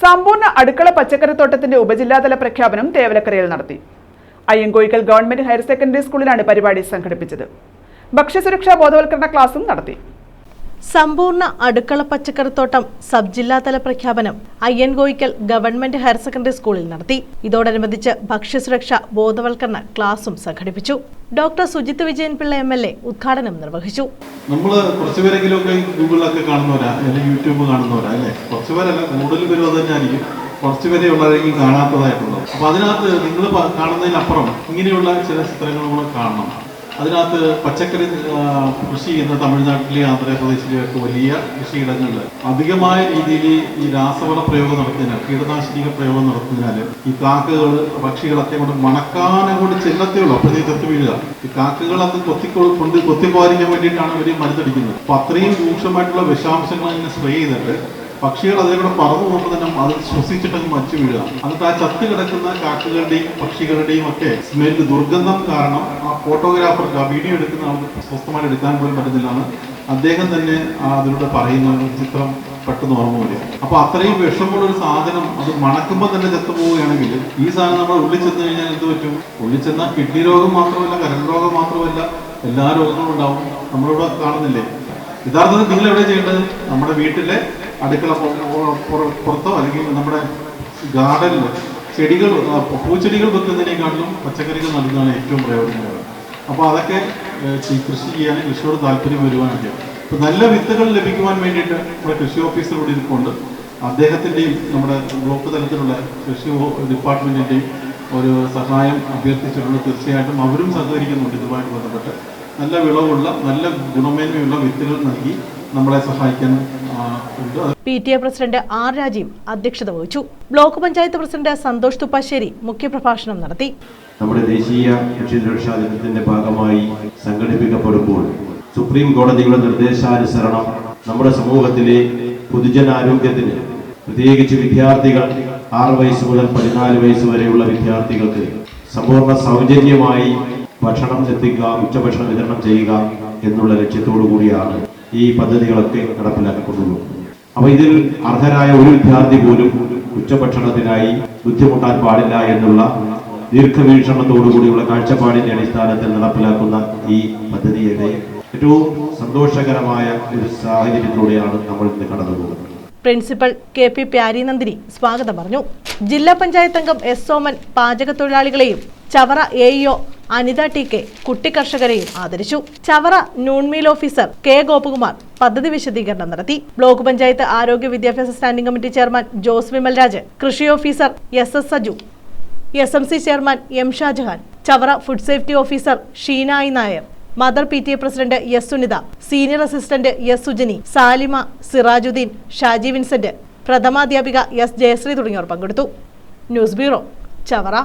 സമ്പൂർണ അടുക്കള പച്ചക്കറിത്തോട്ടത്തിന്റെ ഉപജില്ലാതല പ്രഖ്യാപനം തേവലക്കരയിൽ നടത്തി. അയ്യങ്കോയിക്കൽ ഗവൺമെന്റ് ഹയർ സെക്കൻഡറി സ്കൂളിലാണ് പരിപാടി സംഘടിപ്പിച്ചത്. ഭക്ഷ്യസുരക്ഷാ ബോധവൽക്കരണ ക്ലാസും നടത്തി. സമ്പൂർണ അടുക്കള പച്ചക്കറിത്തോട്ടം സബ് ജില്ലാതല പ്രഖ്യാപനം അയ്യൻകോയിക്കൽ ഗവൺമെന്റ് ഹയർ സെക്കൻഡറി സ്കൂളിൽ നടത്തി. ഇതോടനുബന്ധിച്ച് ഭക്ഷ്യസുരക്ഷ ബോധവൽക്കരണ ക്ലാസും സംഘടിപ്പിച്ചു. Doctor Sujith Vijayan Pillai M L A ഉദ്ഘാടനം നിർവഹിച്ചു. നമ്മൾ കുറച്ചുപേരെങ്കിലുമൊക്കെ ഗൂഗിളിലൊക്കെ കാണുന്നവരാ അല്ലെങ്കിൽ യൂട്യൂബ് കാണുന്നവരാ അല്ലേ? കുറച്ചുപേരല്ല കൂടുതൽ പേരും അത് തന്നെയായിരിക്കും. കുറച്ചുപേരെ ഉള്ളതായിരിക്കും കാണാത്തതായിട്ടുള്ളത് അപ്പൊ അതിനകത്ത് നിങ്ങൾ കാണുന്നതിനപ്പുറം ഇങ്ങനെയുള്ള ചില ചിത്രങ്ങൾ നമ്മൾ കാണണം. അതിനകത്ത് പച്ചക്കറി കൃഷി ചെയ്യുന്ന തമിഴ്നാട്ടിലെ ആന്ധ്രാപ്രദേശിലെ ഒക്കെ വലിയ കൃഷിയിടങ്ങളിൽ അധികമായ രീതിയിൽ ഈ രാസവള പ്രയോഗം നടത്തുന്നതിനാൽ കീടനാശിനിക പ്രയോഗം നടത്തുന്നതിനാൽ ഈ കാക്കകൾ പക്ഷികളൊക്കെ കൊണ്ട് മണക്കാനെ കൊണ്ട് ചെല്ലത്തേ ഉള്ളൂ അപ്പോഴത്തേക്ക് ചത്തു വീഴുക. ഈ കാക്കകൾ അത് കൊത്തിക്കൊ കൊണ്ട് കൊത്തിപ്പോരിക്കാൻ വേണ്ടിയിട്ടാണ് ഇവർ മരുന്നടിക്കുന്നത്. അപ്പൊ അത്രയും രൂക്ഷമായിട്ടുള്ള വിഷാംശങ്ങൾ അതിനെ സ്പ്രേ ചെയ്തിട്ട് പക്ഷികൾ അതിലൂടെ പറന്നു പോകുമ്പോൾ തന്നെ അത് ശ്വസിച്ചിട്ടങ്ങ് മച്ചു വീഴുക. എന്നിട്ട് ആ ചത്ത് കിടക്കുന്ന കാക്കകളുടെയും പക്ഷികളുടെയും ഒക്കെ സ്മെല്ല് ദുർഗന്ധം കാരണം ആ ഫോട്ടോഗ്രാഫർക്ക് ആ വീഡിയോ എടുക്കുന്ന ആൾക്ക് സ്വസ്ഥമായിട്ട് എടുക്കാൻ പോലും പറ്റുന്നില്ലാണ് അദ്ദേഹം തന്നെ അതിലൂടെ പറയുന്ന ചിത്രം പെട്ടെന്ന് ഓർമ്മ വരിക. അപ്പൊ അത്രയും വിഷമുള്ള ഒരു സാധനം അത് മണക്കുമ്പോൾ തന്നെ ചത്തു പോവുകയാണെങ്കിൽ ഈ സാധനം നമ്മൾ ഉള്ളിൽ ചെന്ന് കഴിഞ്ഞാൽ എന്ത് പറ്റും? ഉള്ളിൽ ചെന്നാൽ കിഡ്നി രോഗം മാത്രമല്ല കരൾ രോഗം മാത്രമല്ല എല്ലാ രോഗങ്ങളും ഉണ്ടാവും. നമ്മളിവിടെ കാണുന്നില്ലേ? യഥാർത്ഥത്തിൽ നിങ്ങൾ എവിടെ ചെയ്യേണ്ടത്? നമ്മുടെ വീട്ടിലെ അടുക്കള പുറ- പുറ- പുറ- പുറത്തോ അല്ലെങ്കിൽ നമ്മുടെ ഗാർഡനിൽ ചെടികൾ പൂച്ചെടികൾ വെക്കുന്നതിനേക്കാട്ടിലും പച്ചക്കറികൾ നൽകുന്നതാണ് ഏറ്റവും പ്രയോജനകരം. അപ്പോൾ അതൊക്കെ കൃഷി ചെയ്യാൻ കൃഷിയോട് താല്പര്യം വരുവാനൊക്കെ. ഇപ്പം നല്ല വിത്തുകൾ ലഭിക്കുവാൻ വേണ്ടിയിട്ട് നമ്മുടെ കൃഷി ഓഫീസർ ഇവിടെ ഇരിപ്പുണ്ട്. അദ്ദേഹത്തിന്റെയും നമ്മുടെ ബ്ലോക്ക് തലത്തിലുള്ള കൃഷി ഡിപ്പാർട്ട്മെന്റിന്റെയും ഒരു സഹായം അഭ്യർത്ഥിച്ചിട്ടുണ്ട്. തീർച്ചയായിട്ടും അവരും സഹകരിക്കുന്നുണ്ട് ഇതുമായിട്ട് ബന്ധപ്പെട്ട്. നല്ല വിളവുള്ള നല്ല ഗുണമേന്മയുള്ള വിത്തുകൾ നൽകി നമ്മളെ സഹായിക്കാൻ P T A president R Rajeev അധ്യക്ഷത വഹിച്ചു. ബ്ലോക്ക് പഞ്ചായത്ത് പ്രസിഡന്റ് സന്തോഷ് തുപ്പാശ്ശേരി മുഖ്യപ്രഭാഷണം നടത്തി. നമ്മുടെ ദേശീയ ഭക്ഷ്യസുരക്ഷാ ദിനത്തിന്റെ ഭാഗമായി സംഘടിപ്പിക്കപ്പെടുമ്പോൾ സുപ്രീം കോടതിയുടെ നിർദ്ദേശാനുസരണം നമ്മുടെ സമൂഹത്തിലെ പൊതുജനാരോഗ്യത്തിന് പ്രത്യേകിച്ച് വിദ്യാർത്ഥികൾ ആറ് വയസ്സ് മുതൽ പതിനാല് വയസ്സ് വരെയുള്ള വിദ്യാർത്ഥികൾക്ക് സമ്പൂർണ സൗജന്യമായി ഭക്ഷണം എത്തിക്കുക ഉച്ചഭക്ഷണം വിതരണം ചെയ്യുക എന്നുള്ള ലക്ഷ്യത്തോടു കൂടിയാണ് ഈ പദ്ധതികളൊക്കെ നടപ്പിലാക്കിക്കൊണ്ടുള്ളത് അപ്പൊ ഇതിൽ അർഹരായ ഒരു വിദ്യാർത്ഥി പോലും ഉച്ചഭക്ഷണത്തിനായി ബുദ്ധിമുട്ടാൻ പാടില്ല എന്നുള്ള ദീർഘവീക്ഷണത്തോടുകൂടിയുള്ള കാഴ്ചപ്പാടിന്റെ അടിസ്ഥാനത്തിൽ നടപ്പിലാക്കുന്ന ഈ പദ്ധതിയുടെ ഏറ്റവും സന്തോഷകരമായ ഒരു സാഹചര്യത്തിലൂടെയാണ് നമ്മൾ ഇന്ന് കടന്നു പോകുന്നത് പ്രിൻസിപ്പൽ കെ പി പ്യാരിനന്ദിനി സ്വാഗതം പറഞ്ഞു. ജില്ലാ പഞ്ചായത്ത് അംഗം എസ് സോമൻ പാചക തൊഴിലാളികളെയും Chavara A EO Anitha T K കുട്ടിക്കർഷകരെയും ആദരിച്ചു. Chavara noon meal officer K Gopakumar പദ്ധതി വിശദീകരണം നടത്തി. ബ്ലോക്ക് പഞ്ചായത്ത് ആരോഗ്യ വിദ്യാഭ്യാസ standing committee chairman Jose Vimalraj കൃഷി officer S S Saju S M C chairman M Shajahan Chavara food safety officer Sheenai Nair mother P T A president S Sunitha senior assistant S Sujani Salima Sirajuddeen Shaji Vincent പ്രഥമാധ്യാപിക S Jayashree തുടങ്ങിയവർ പങ്കെടുത്തു. News bureau Chavara.